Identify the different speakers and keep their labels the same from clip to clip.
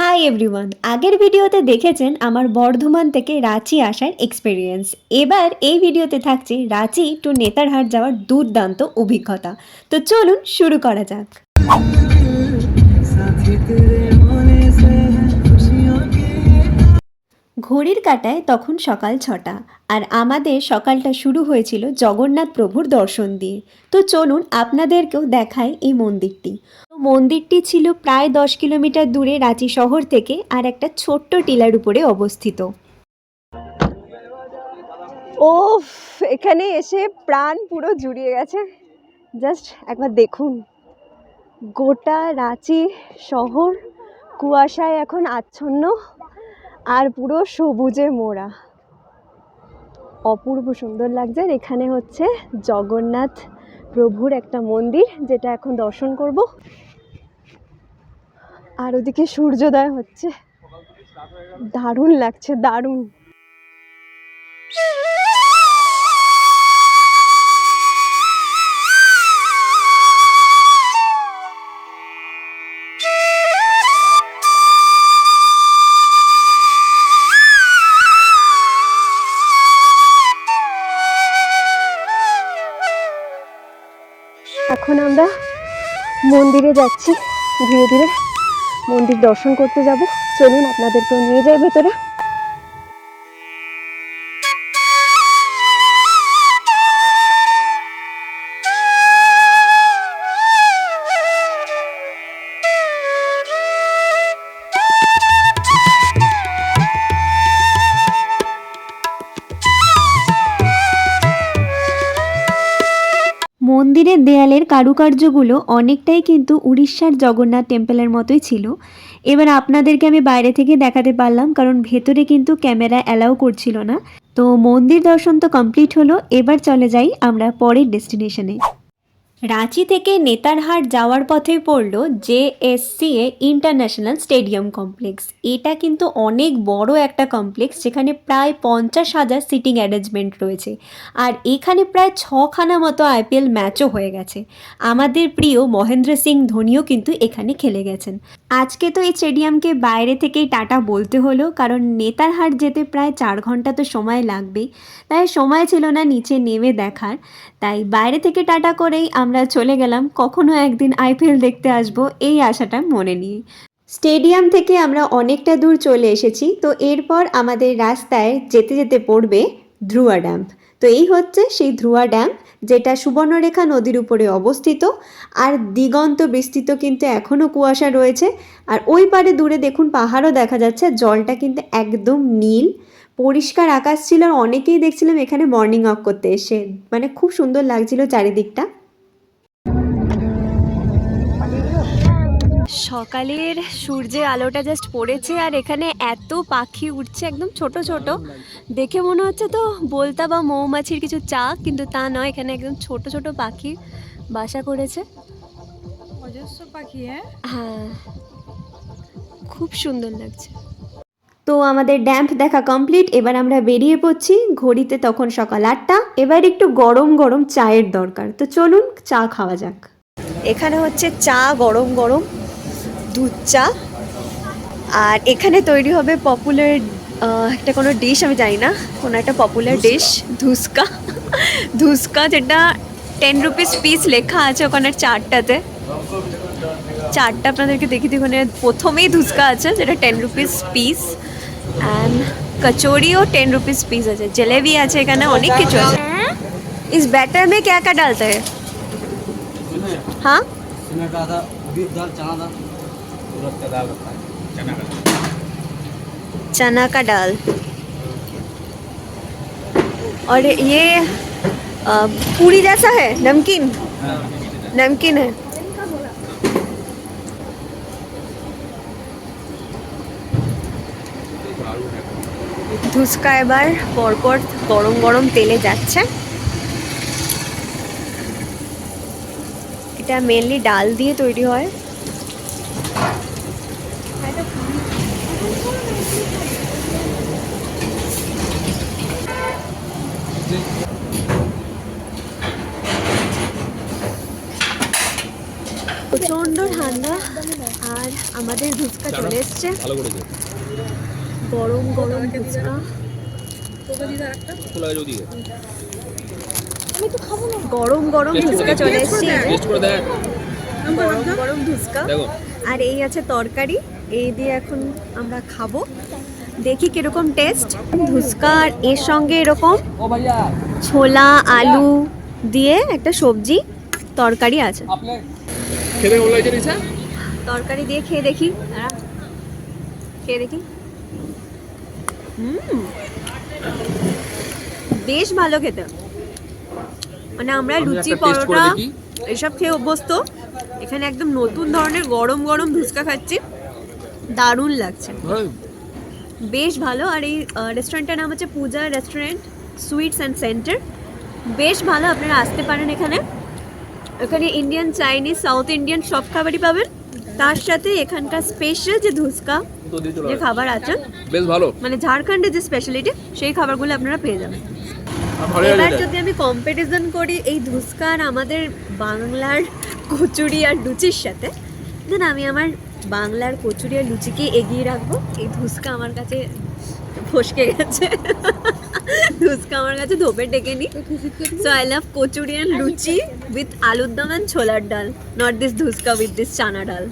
Speaker 1: Hi everyone আগের ভিডিওতে দেখেছেন আমার বর্ধমান থেকে রাঁচি আসার এক্সপিরিয়েন্স এবার এই ভিডিওতে থাকছে রাঁচি টু নেতারহাট যাওয়ার দুর্দান্ত অভিজ্ঞতা। তো চলুন শুরু করা যাক। ঘড়ির কাটায় তখন সকাল ছটা, আর আমাদের সকালটা শুরু হয়েছিল জগন্নাথ প্রভুর দর্শন দিয়ে। তো চলুন আপনাদেরকেও দেখায় এই মন্দিরটি। মন্দিরটি ছিল প্রায় দশ কিলোমিটার দূরে রাঁচি শহর থেকে, আর একটা ছোট্ট টিলার উপরে অবস্থিত।
Speaker 2: ও এখানে এসে প্রাণ পুরো জুড়িয়ে গেছে। জাস্ট একবার দেখুন। গোটা রাঁচি শহর কুয়াশায় এখন আচ্ছন্ন। আর পুরো সবুজে মোড়া। অপূর্ব সুন্দর লাগছে। আর এখানে হচ্ছে জগন্নাথ প্রভুর একটা মন্দির, যেটা এখন দর্শন করব। আর ওদিকে সূর্যোদয় হচ্ছে। দারুণ লাগছে, দারুণ। এখন আমরা মন্দিরে যাচ্ছি। ধীরে ধীরে মন্দির দর্শন করতে যাব। চলুন, আপনাদেরকেও নিয়ে যাই ভেতরে।
Speaker 1: দেয়ালের কারুকার্যগুলো অনেকটাই কিন্তু উড়িষ্যার জগন্নাথ টেম্পলের মতোই ছিল। এবার আপনাদেরকে আমি বাইরে থেকে দেখাতে পারলাম, কারণ ভেতরে কিন্তু ক্যামেরা অ্যালাউ করছিল না। তো মন্দির দর্শন তো কমপ্লিট হলো, এবার চলে যাই আমরা পরের ডেস্টিনেশনে। রাঁচি থেকে নেতারহাট যাওয়ার পথে পড়ল জেএসসিএ ইন্টারন্যাশনাল স্টেডিয়াম কমপ্লেক্স। এটা কিন্তু অনেক বড় একটা কমপ্লেক্স, যেখানে প্রায় পঞ্চাশ হাজার সিটিং অ্যারেঞ্জমেন্ট রয়েছে। আর এখানে প্রায় ছখানা মতো আইপিএল ম্যাচও হয়ে গেছে। আমাদের প্রিয় মহেন্দ্র সিং ধোনিও কিন্তু এখানে খেলে গেছেন। আজকে তো এই স্টেডিয়ামকে বাইরে থেকেই টাটা বলতে হলো, কারণ নেতারহাট যেতে প্রায় চার ঘণ্টা তো সময় লাগবেই। তাই সময় ছিল না নিচে নেমে দেখার। তাই বাইরে থেকে টাটা করেই চলে গেলাম, কখনো একদিন আইপিএল দেখতে আসব এই আশাটা মনে নিয়ে স্টেডিয়াম থেকে আমরা অনেকটা দূর চলে এসেছি, তো এরপর আমাদের রাস্তায় যেতে যেতে পড়বে ধ্রুয়া ড্যাম্প তো এই হচ্ছে সেই ধ্রুয়া ড্যাম, যেটা সুবর্ণরেখা নদীর উপরে অবস্থিত, আর দিগন্ত বিস্তৃত কিন্তু এখনও কুয়াশা রয়েছে, আর ওই পারে দূরে দেখুন পাহাড়ও দেখা যাচ্ছে জলটা কিন্তু একদম নীল। পরিষ্কার আকাশ ছিল, আর অনেকেই দেখছিলাম এখানে মর্নিং ওয়াক করতে এসে মানে খুব সুন্দর লাগছিল চারিদিকটা। সকালের সূর্যের আলোটা জাস্ট পড়েছে আর এখানে এত পাখি উঠছে একদম ছোট ছোট। দেখে মনে হচ্ছে তো বলতা বা মৌমাছির কিছু চা কিন্তু তা নয় এখানে একদম ছোট ছোট পাখি বাসা করেছে।
Speaker 3: অজস্র পাখি হ্যাঁ?
Speaker 1: হ্যাঁ। খুব সুন্দর লাগছে। তো আমাদের ড্যাম্প দেখা কমপ্লিট এবার আমরা বেরিয়ে পড়ছি ঘড়িতে তখন সকাল আটটা। এবার একটু গরম গরম চায়ের দরকার। তো চলুন চা খাওয়া যাক।
Speaker 2: এখানে হচ্ছে চা গরম গরম। দুধ চা আর এখানে তৈরি হবে পপুলার একটা কোনো ডিশ আমি জানি না কোনো একটা পপুলার ডিশ ধুসকা ধুসকা যেটা টেন রুপিস পিস লেখা আছে ওখানে চারটাতে চারটা আপনাদেরকে দেখি দিই ওখানে প্রথমেই ধুসকা আছে যেটা টেন রুপিস পিস অ্যান্ড কচোরিও টেন রুপিস পিস আছে জলেবি আছে এখানে অনেক কিছু আছে इस बैटर में क्या क्या डालते हैं हाँ
Speaker 4: इसमें का था बीफ दाल चना दाल उड़द का दाल होता है चना का
Speaker 2: चना का दाल और ये अ, पूरी जैसा है नमकीन नमकीन है ধুসকা এবার পরপর গরম গরম তেলে যাচ্ছে এটা মেনলি ডাল দিয়ে তৈরি হয়
Speaker 1: আর আমাদের ধুচকা চলে এসছে। গরম গরম ধুচকা গরম গরম ধুচকা চলে এসছে। গরম গরম ধুচকা আর এই আছে তরকারি। এই দিয়ে এখন আমরা খাব। দেখি কীরকম টেস্ট আর এর সঙ্গে এরকম ছোলা আলু দিয়ে একটা সবজি তরকারি আছে।
Speaker 4: খেতে
Speaker 1: তরকারি দিয়ে খেয়ে দেখি। খেয়ে দেখি। হুম। বেশ ভালো খেতে। মানে আমরা লুচি পরোটা এসব খেয়ে অভ্যস্ত। এখানে একদম নতুন ধরনের গরম গরম ধুচকা খাচ্ছি। দারুণ লাগছে। বেশ ভালো। আর এই রেস্টুরেন্টের নাম হচ্ছে Puja restaurant sweets and centre বেশ ভালো। আপনারা আসতে পারেন এখানে। এখানে ইন্ডিয়ান চাইনিজ সাউথ ইন্ডিয়ান সব খাবারই পাবেন। তার সাথে এখানকার স্পেশাল যে
Speaker 4: চলে
Speaker 1: যে খাবার আছে
Speaker 4: বেশ ভালো।
Speaker 1: মানে ঝাড়খণ্ডের যে স্পেশালিটি সেই খাবারগুলো আপনারা পেয়ে যাবেন। এবার যদি আমি কম্পারিজন করি এই ধুচকা আর আমাদের বাংলার কচুরি আর লুচির সাথে দেন আমি আমার বাংলার কচুরি আর লুচিকে এগিয়ে রাখব। এই ধুচকা আমার কাছে ফসকে গেছে। ধুসকা আমার কাছে ধোপে টেকেনি so I love kachori and luchi with আলুর দম অ্যান্ড ছোলার dal not this dhuchka with this chana dal.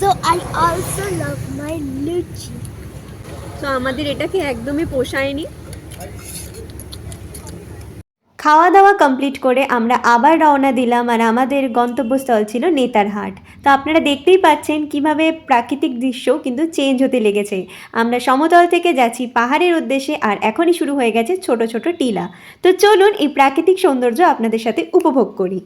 Speaker 5: So I also love my luchi.
Speaker 1: So আমাদের এটাকে একদমই পোষায়নি।
Speaker 2: খাওয়া দাওয়া কমপ্লিট করে আমরা আবার রওনা দিলাম আর আমাদের গন্তব্যস্থল ছিল নেতারহাট তো আপনারা দেখতেই পাচ্ছেন কীভাবে প্রাকৃতিক দৃশ্য কিন্তু চেঞ্জ হতে লেগেছে। আমরা সমতল থেকে যাচ্ছি পাহাড়ের উদ্দেশ্যে আর এখনই শুরু হয়ে গেছে ছোট ছোট টিলা। তো চলুন এই প্রাকৃতিক সৌন্দর্য আপনাদের সাথে উপভোগ করি।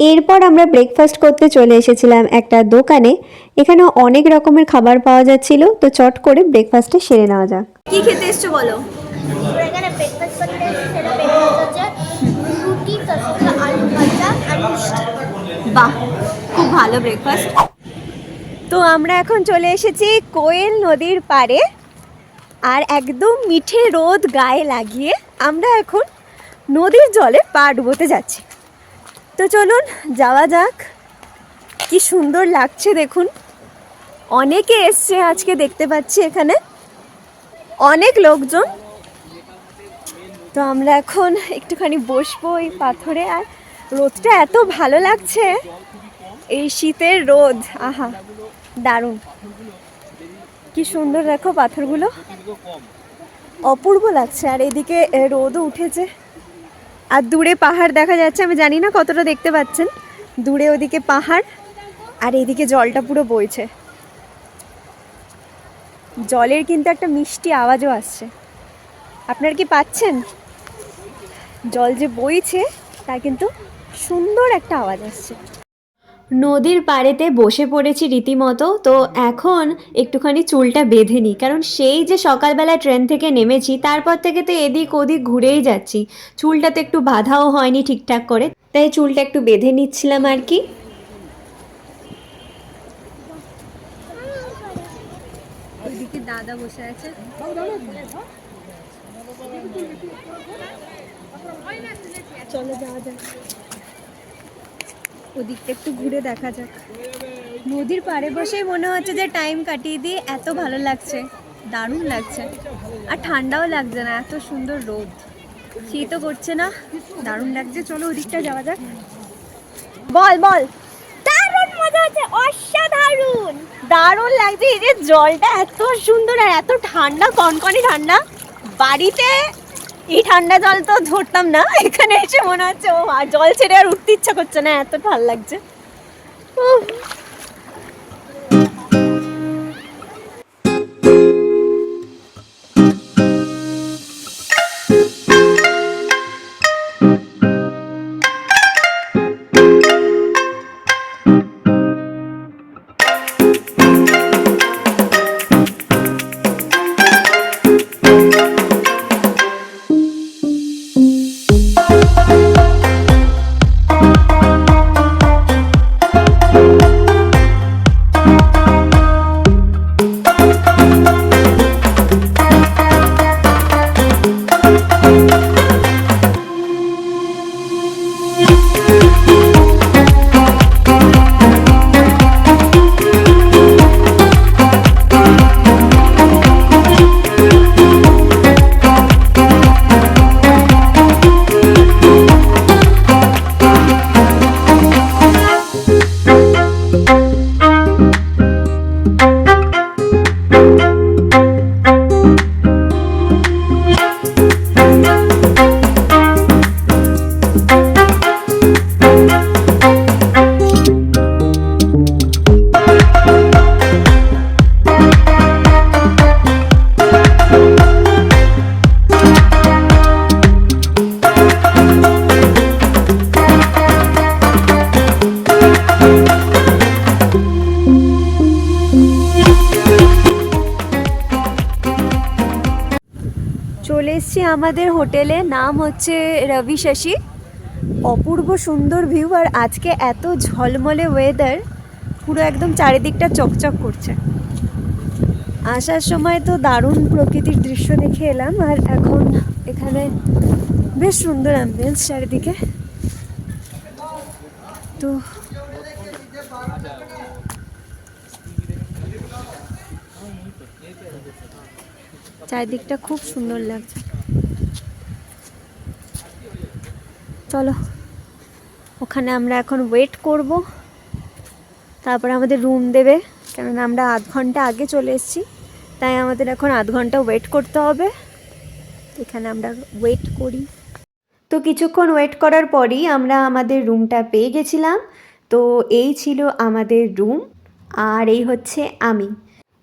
Speaker 2: এরপর আমরা ব্রেকফাস্ট করতে চলে এসেছিলাম একটা দোকানে। এখানে অনেক রকমের খাবার পাওয়া যাচ্ছিল তো চট করে ব্রেকফাস্টে সেরে নেওয়া যাক।
Speaker 1: কি খেতে এসছো বলো?
Speaker 5: এখানে ব্রেকফাস্ট করতে সেটা ব্রেকফাস্ট হচ্ছে রুটি তার আলু ভাজা আর মিষ্টি।
Speaker 1: বাহ খুব ভালো ব্রেকফাস্ট তো আমরা এখন চলে এসেছি কোয়েল নদীর পাড়ে আর একদম মিঠে রোদ গায়ে লাগিয়ে আমরা এখন নদীর জলে পা ডুবোতে যাচ্ছি। তো চলুন, যাওয়া যাক। কি সুন্দর লাগছে দেখুন। অনেকে এসছে আজকে দেখতে পাচ্ছি এখানে। অনেক লোকজন। তো আমরা এখন একটুখানি বসবো এই পাথরে। আর রোদটা এত ভালো লাগছে। এই শীতের রোদ, আহা, দারুণ। কি সুন্দর দেখো পাথরগুলো। অপূর্ব লাগছে। আর এদিকে রোদও উঠেছে। আর দূরে পাহাড় দেখা যাচ্ছে, আমি জানি না কতটা দেখতে পাচ্ছেন। দূরে ওদিকে পাহাড়, আর এদিকে জলটা পুরো বইছে। জলের কিন্তু একটা মিষ্টি আওয়াজও আসছে। আপনার কি পাচ্ছেন? জল যে বইছে তা কিন্তু সুন্দর একটা আওয়াজ আসছে।
Speaker 2: নদীর পাড়েতে বসে পড়েছি রীতিমতো, তো এখন একটুখানি চুলটা বেঁধে নিই। কারণ সেই যে সকালবেলা ট্রেন থেকে নেমেছি, তারপর থেকে তো এদিক ওদিক ঘুরেই যাচ্ছি। চুলটা তো একটু বাঁধাও হয়নি ঠিকঠাক করে। তাই চুলটা একটু বেঁধে নিচ্ছিলাম আর কি।
Speaker 1: দাদা বসে আছে। চলো যাওয়া যাক। ওদিকটা একটু ঘুরে দেখা যাক। নদীর পাড়ে বসেই মনে হচ্ছে যে টাইম কাটিয়ে দিয়ে এত ভালো লাগছে, দারুণ লাগছে। আর ঠান্ডাও লাগছে না, এত সুন্দর রোদ। শীতও করছে না, দারুণ লাগছে। চলো ওদিকটা যাওয়া যাক। বল বল।
Speaker 5: দারুণ মজা হচ্ছে
Speaker 1: দারুণ লাগছে, এই যে জলটা এত সুন্দর আর এত ঠান্ডা, কনকনে ঠান্ডা। বাড়িতে এই ঠান্ডা জল তো ধরতাম না, এখানে এসে মনে হচ্ছে, ও জল ছেড়ে আর উঠতে ইচ্ছা করছে না এত ভালো লাগছে। Thank you. আমাদের হোটেলে নাম হচ্ছে রবি শশী। অপূর্ব সুন্দর ভিউ আর আজকে এত ঝলমলে ওয়েদার পুরো একদম চারিদিকটা চকচক করছে। আসার সময় তো দারুণ প্রকৃতির দৃশ্য দেখে এলাম আর এখন এখানে বেশ সুন্দর অ্যাম্বিয়েন্স চারিদিকে। তো চারিদিকটা খুব সুন্দর লাগছে। চলো। ওখানে আমরা এখন ওয়েট করব। তারপরে আমাদের রুম দেবে। কেননা আমরা আধ ঘণ্টা আগে চলে এসেছি। তাই আমাদের এখন আধ ঘণ্টা ওয়েট করতে হবে। এখানে আমরা ওয়েট করি।
Speaker 2: তো কিছুক্ষণ ওয়েট করার পরই আমরা আমাদের রুমটা পেয়ে গেছিলাম। তো এই ছিল আমাদের রুম আর এই হচ্ছে আমি।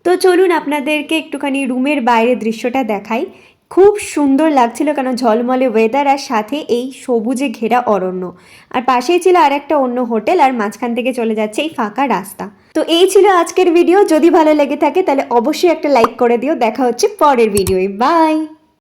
Speaker 2: তো চলুন আপনাদেরকে একটুখানি রুমের বাইরের দৃশ্যটা দেখাই। খুব সুন্দর লাগছিল কেন ঝলমলে ওয়েদার আর সাথে এই সবুজে ঘেরা অরণ্য। আর পাশেই ছিল আর একটা অন্য হোটেল আর মাঝখান থেকে চলে যাচ্ছে এই ফাঁকা রাস্তা। তো এই ছিল আজকের ভিডিও যদি ভালো লেগে থাকে তাহলে অবশ্যই একটা লাইক করে দিও। দেখা হচ্ছে পরের ভিডিওয়ে বাই